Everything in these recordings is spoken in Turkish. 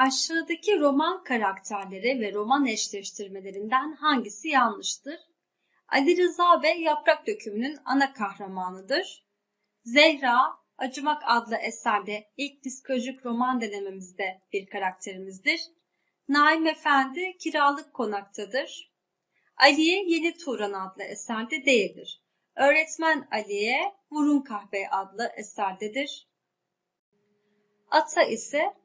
Aşağıdaki roman karakterleri ve roman eşleştirmelerinden hangisi yanlıştır? Ali Rıza Bey Yaprak Dökümü'nün ana kahramanıdır. Zehra, Acımak adlı eserde ilk psikolojik roman denememizde bir karakterimizdir. Naim Efendi kiralık konaktadır. Aliye Yeni Turan adlı eserde değildir. Öğretmen Aliye Vurun Kahve adlı eserdedir. Ata ise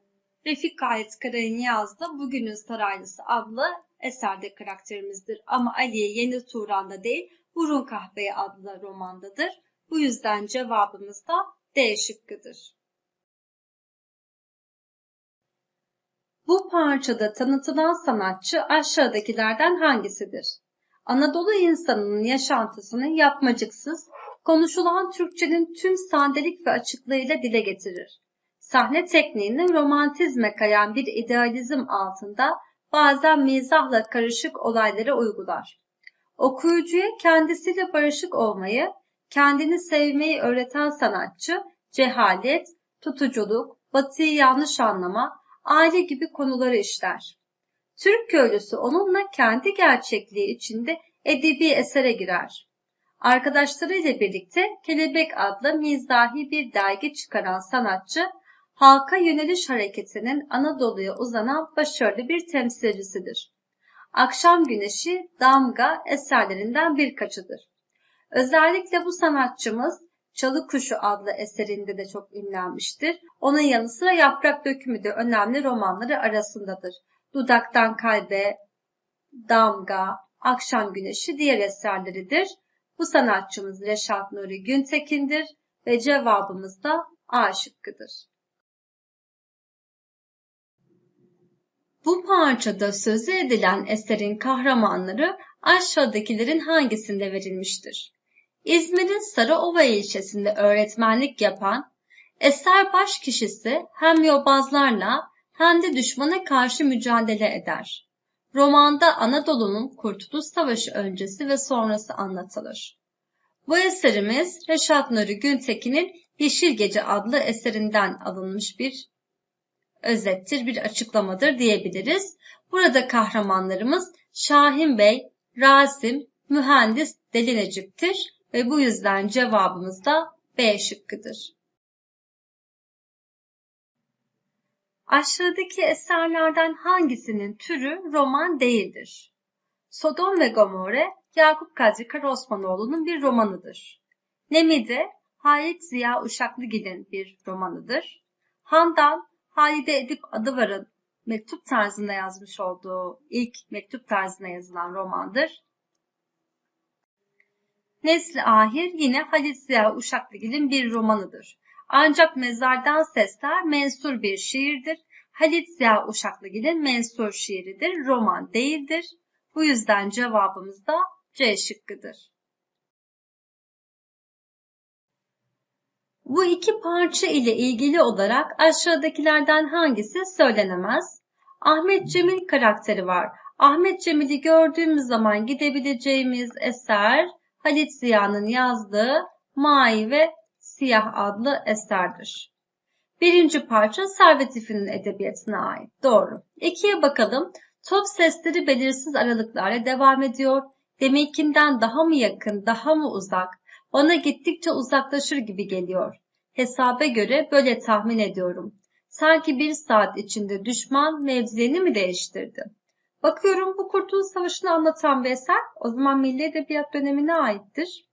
Refik Gayet Karay'ın yazdığı Bugünün Saraylısı adlı eserde karakterimizdir. Ama Aliye Yeni Turan'da değil, Vurun Kahveye adlı romandadır. Bu yüzden cevabımız da D şıkkıdır. Bu parçada tanıtılan sanatçı aşağıdakilerden hangisidir? Anadolu insanının yaşantısını yapmacıksız, konuşulan Türkçenin tüm sandelik ve açıklığıyla dile getirir. Sahne tekniğini romantizme kayan bir idealizm altında bazen mizahla karışık olaylara uygular. Okuyucuya kendisiyle barışık olmayı, kendini sevmeyi öğreten sanatçı, cehalet, tutuculuk, batıyı yanlış anlama, aile gibi konuları işler. Türk köylüsü onunla kendi gerçekliği içinde edebi esere girer. Arkadaşlarıyla birlikte Kelebek adlı mizahi bir dergi çıkaran sanatçı, halka yöneliş hareketinin Anadolu'ya uzanan başarılı bir temsilcisidir. Akşam Güneşi, Damga eserlerinden birkaçıdır. Özellikle bu sanatçımız Çalı Kuşu adlı eserinde de çok ünlenmiştir. Onun yanı sıra Yaprak Dökümü de önemli romanları arasındadır. Dudaktan Kalbe, Damga, Akşam Güneşi diğer eserleridir. Bu sanatçımız Reşat Nuri Güntekin'dir ve cevabımız da A şıkkıdır. Bu parçada sözü edilen eserin kahramanları aşağıdakilerin hangisinde verilmiştir? İzmir'in Sarıova ilçesinde öğretmenlik yapan eser baş kişisi hem yobazlarla hem de düşmana karşı mücadele eder. Romanda Anadolu'nun Kurtuluş Savaşı öncesi ve sonrası anlatılır. Bu eserimiz Reşat Nuri Güntekin'in Yeşil Gece adlı eserinden alınmış bir özettir, bir açıklamadır diyebiliriz. Burada kahramanlarımız Şahin Bey, Rasim, Mühendis Deli Necip'tir ve bu yüzden cevabımız da B şıkkıdır. Aşağıdaki eserlerden hangisinin türü roman değildir? Sodom ve Gomorre, Yakup Kadri Karaosmanoğlu'nun bir romanıdır. Nemide, Halit Ziya Uşaklıgil'in bir romanıdır. Handan, Halide Edip Adıvar'ın mektup tarzında yazmış olduğu ilk mektup tarzına yazılan romandır. Nesli Ahir yine Halit Ziya Uşaklıgil'in bir romanıdır. Ancak Mezardan Sesler mensur bir şiirdir. Halit Ziya Uşaklıgil'in mensur şiiridir, roman değildir. Bu yüzden cevabımız da C şıkkıdır. Bu iki parça ile ilgili olarak aşağıdakilerden hangisi söylenemez? Ahmet Cemil karakteri var. Ahmet Cemil'i gördüğümüz zaman gidebileceğimiz eser Halit Ziya'nın yazdığı Mai ve Siyah adlı eserdir. Birinci parça Servet İfri'nin edebiyatına ait. Doğru. İkiye bakalım. Top sesleri belirsiz aralıklarla devam ediyor. Deminkinden daha mı yakın, daha mı uzak? Bana gittikçe uzaklaşır gibi geliyor. Hesabe göre böyle tahmin ediyorum. Sanki bir saat içinde düşman mevzilerini mi değiştirdi? Bakıyorum bu Kurtuluş Savaşı'nı anlatan bir eser o zaman Milli Edebiyat dönemine aittir.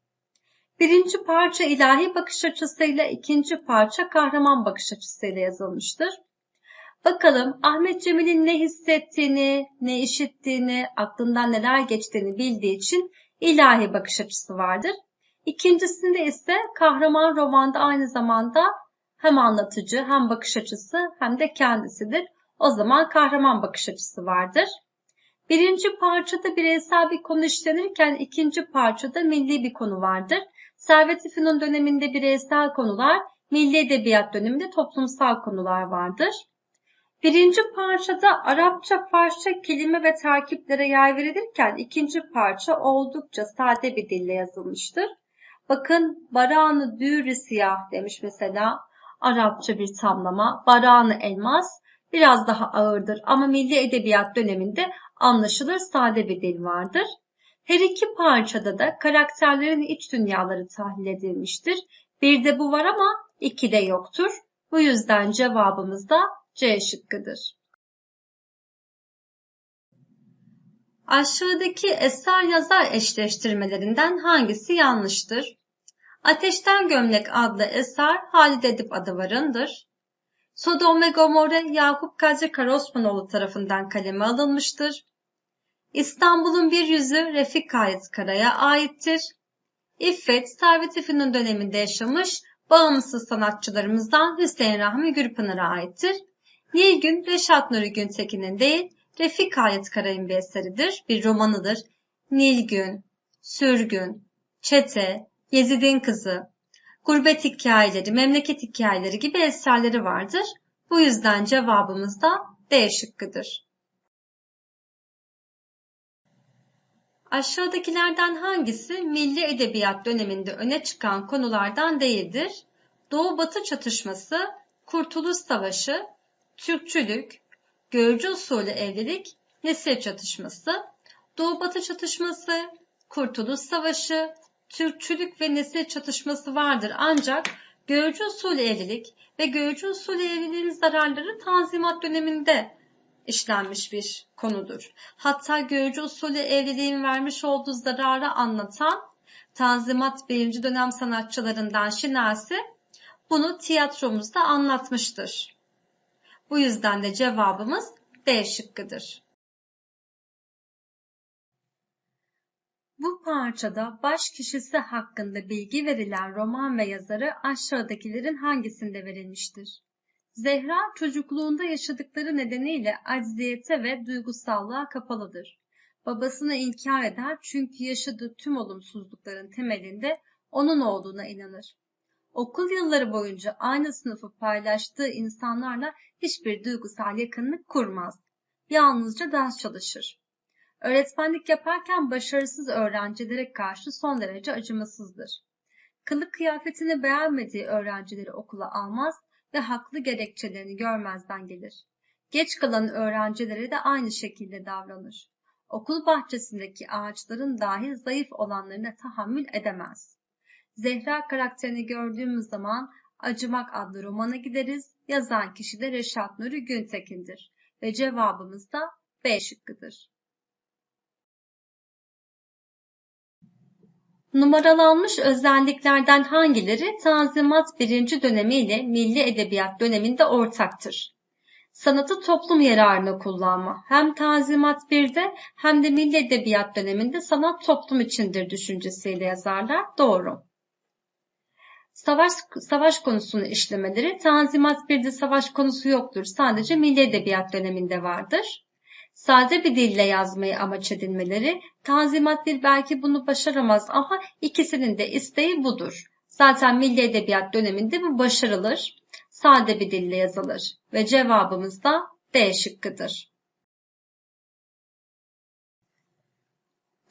Birinci parça ilahi bakış açısıyla, ikinci parça kahraman bakış açısıyla yazılmıştır. Bakalım Ahmet Cemil'in ne hissettiğini, ne işittiğini, aklından neler geçtiğini bildiği için ilahi bakış açısı vardır. İkincisinde ise kahraman romanda aynı zamanda hem anlatıcı hem bakış açısı hem de kendisidir. O zaman kahraman bakış açısı vardır. Birinci parçada bireysel bir konu işlenirken ikinci parçada milli bir konu vardır. Servet-i Fünun döneminde bireysel konular, milli edebiyat döneminde toplumsal konular vardır. Birinci parçada Arapça, Farsça kelime ve terkiplere yer verilirken ikinci parça oldukça sade bir dille yazılmıştır. Bakın baranı dürü siyah demiş mesela Arapça bir tamlama. Baranı elmas, biraz daha ağırdır ama Milli Edebiyat döneminde anlaşılır sade bir dil vardır. Her iki parçada da karakterlerin iç dünyaları tahlil edilmiştir. Bir de bu var ama iki de yoktur. Bu yüzden cevabımız da C şıkkıdır. Aşağıdaki eser yazar eşleştirmelerinden hangisi yanlıştır? Ateşten Gömlek adlı eser Halide Edip Adıvar'ındır. Sodom ve Gomorre Yakup Kadri Karosmanoğlu tarafından kaleme alınmıştır. İstanbul'un bir yüzü Refik Halit Kara'ya aittir. İffet, Servet Efi'nin döneminde yaşamış bağımsız sanatçılarımızdan Hüseyin Rahmi Gürpınar'a aittir. Nilgün, Reşat Nuri Güntekin'in değil, Refik Halit Kara'nın bir eseridir, bir romanıdır. Nilgün, Sürgün, Çete, Yezid'in Kızı, Gurbet Hikayeleri, Memleket Hikayeleri gibi eserleri vardır. Bu yüzden cevabımız da D şıkkıdır. Aşağıdakilerden hangisi milli edebiyat döneminde öne çıkan konulardan değildir? Doğu-Batı çatışması, Kurtuluş Savaşı, Türkçülük, görücü usulü evlilik, nesil çatışması, Doğu-Batı çatışması, Kurtuluş Savaşı, Türkçülük ve nesil çatışması vardır ancak görücü usulü evlilik ve görücü usulü evliliğin zararları Tanzimat döneminde işlenmiş bir konudur. Hatta görücü usulü evliliğin vermiş olduğu zararı anlatan Tanzimat birinci dönem sanatçılarından Şinasi bunu tiyatromuzda anlatmıştır. Bu yüzden de cevabımız D şıkkıdır. Bu parçada baş kişisi hakkında bilgi verilen roman ve yazarı aşağıdakilerin hangisinde verilmiştir? Zehra çocukluğunda yaşadıkları nedeniyle acziyete ve duygusallığa kapalıdır. Babasını inkar eder çünkü yaşadığı tüm olumsuzlukların temelinde onun olduğuna inanır. Okul yılları boyunca aynı sınıfı paylaştığı insanlarla hiçbir duygusal yakınlık kurmaz. Yalnızca ders çalışır. Öğretmenlik yaparken başarısız öğrencilere karşı son derece acımasızdır. Kılık kıyafetini beğenmediği öğrencileri okula almaz ve haklı gerekçelerini görmezden gelir. Geç kalan öğrencilere de aynı şekilde davranır. Okul bahçesindeki ağaçların dahi zayıf olanlarına tahammül edemez. Zehra karakterini gördüğümüz zaman Acımak adlı romana gideriz. Yazan kişi de Reşat Nuri Güntekin'dir. Ve cevabımız da B şıkkıdır. Numaralanmış özelliklerden hangileri Tanzimat birinci dönemi ile Milli Edebiyat döneminde ortaktır? Sanatı toplum yararına kullanma. Hem Tanzimat 1'de hem de Milli Edebiyat döneminde sanat toplum içindir düşüncesiyle yazarlar. Doğru. Savaş, savaş konusunu işlemeleri Tanzimat 1'de savaş konusu yoktur. Sadece Milli Edebiyat döneminde vardır sade bir dille yazmayı amaç edinmeleri, Tanzimat Dil belki bunu başaramaz ama ikisinin de isteği budur. Zaten Milli Edebiyat döneminde bu başarılır, sade bir dille yazılır ve cevabımız da D şıkkıdır.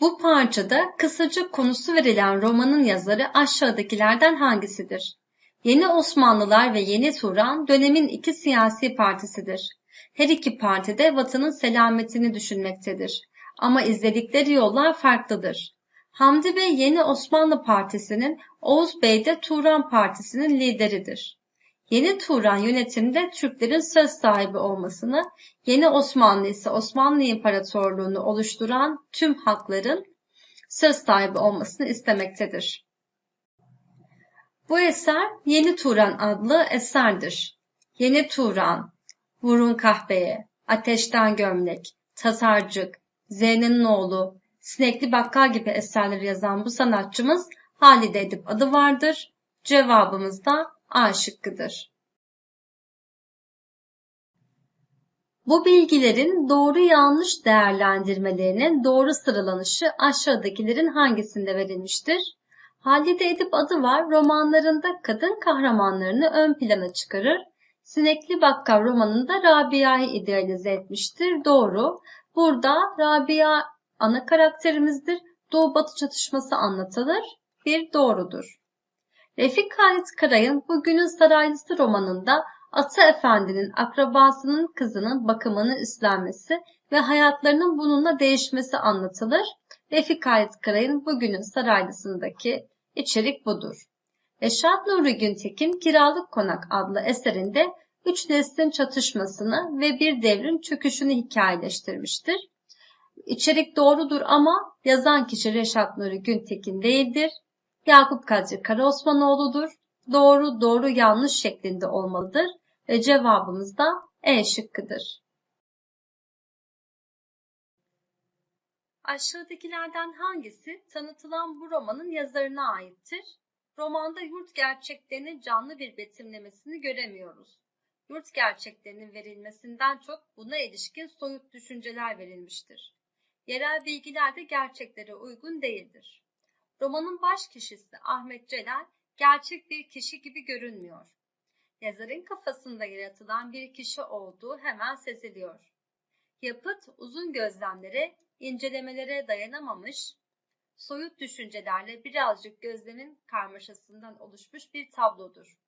Bu parçada kısaca konusu verilen romanın yazarı aşağıdakilerden hangisidir? Yeni Osmanlılar ve Yeni Turan dönemin iki siyasi partisidir. Her iki parti de vatanın selametini düşünmektedir. Ama izledikleri yollar farklıdır. Hamdi Bey Yeni Osmanlı Partisi'nin, Oğuz Bey de Turan Partisi'nin lideridir. Yeni Turan yönetimde Türklerin söz sahibi olmasını, Yeni Osmanlı ise Osmanlı İmparatorluğunu oluşturan tüm hakların söz sahibi olmasını istemektedir. Bu eser Yeni Turan adlı eserdir. Yeni Turan, Vurun kahveye, ateşten gömlek, tasarcık, Zeynep'in oğlu, Sinekli Bakkal gibi eserleri yazan bu sanatçımız Halide Edip adı vardır. Cevabımız da A şıkkıdır. Bu bilgilerin doğru yanlış değerlendirmelerinin doğru sıralanışı aşağıdakilerin hangisinde verilmiştir? Halide Edip adı var romanlarında kadın kahramanlarını ön plana çıkarır Sinekli Bakkal romanında Rabia'yı idealize etmiştir. Doğru. Burada Rabia ana karakterimizdir. Doğu Batı çatışması anlatılır. Bir doğrudur. Refik Halit Karay'ın Bugünün Saraylısı romanında Ata Efendi'nin akrabasının kızının bakımını üstlenmesi ve hayatlarının bununla değişmesi anlatılır. Refik Halit Karay'ın bugünün Saraylısı'ndaki içerik budur. Reşat Nuri Güntekin Kiralık Konak adlı eserinde üç neslin çatışmasını ve bir devrin çöküşünü hikayeleştirmiştir. İçerik doğrudur ama yazan kişi Reşat Nuri Güntekin değildir. Yakup Kadri Karaosmanoğlu'dur. Doğru doğru yanlış şeklinde olmalıdır ve cevabımız da E şıkkıdır. Aşağıdakilerden hangisi tanıtılan bu romanın yazarına aittir? Romanda yurt gerçeklerinin canlı bir betimlemesini göremiyoruz. Yurt gerçeklerinin verilmesinden çok buna ilişkin soyut düşünceler verilmiştir. Yerel bilgiler de gerçeklere uygun değildir. Romanın baş kişisi Ahmet Celal gerçek bir kişi gibi görünmüyor. Yazarın kafasında yaratılan bir kişi olduğu hemen seziliyor. Yapıt uzun gözlemlere, incelemelere dayanamamış, soyut düşüncelerle birazcık gözlemin karmaşasından oluşmuş bir tablodur.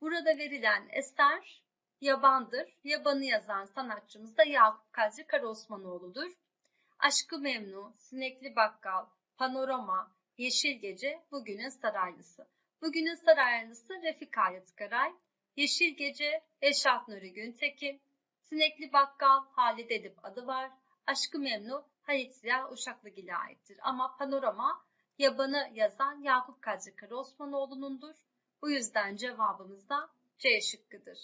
Burada verilen eser yabandır. Yabanı yazan sanatçımız da Yakup Kadri Karaosmanoğlu'dur. Aşkı Memnu, Sinekli Bakkal, Panorama, Yeşil Gece, Bugünün Saraylısı. Bugünün Saraylısı Refik Halit Karay, Yeşil Gece Reşat Nuri Güntekin, Sinekli Bakkal Halid Edip adı var, Aşkı Memnu Halit Ziya Uşaklıgil'e aittir. Ama Panorama yabanı yazan Yakup Kadri Karaosmanoğlu'nundur. Bu yüzden cevabımız da C şıkkıdır.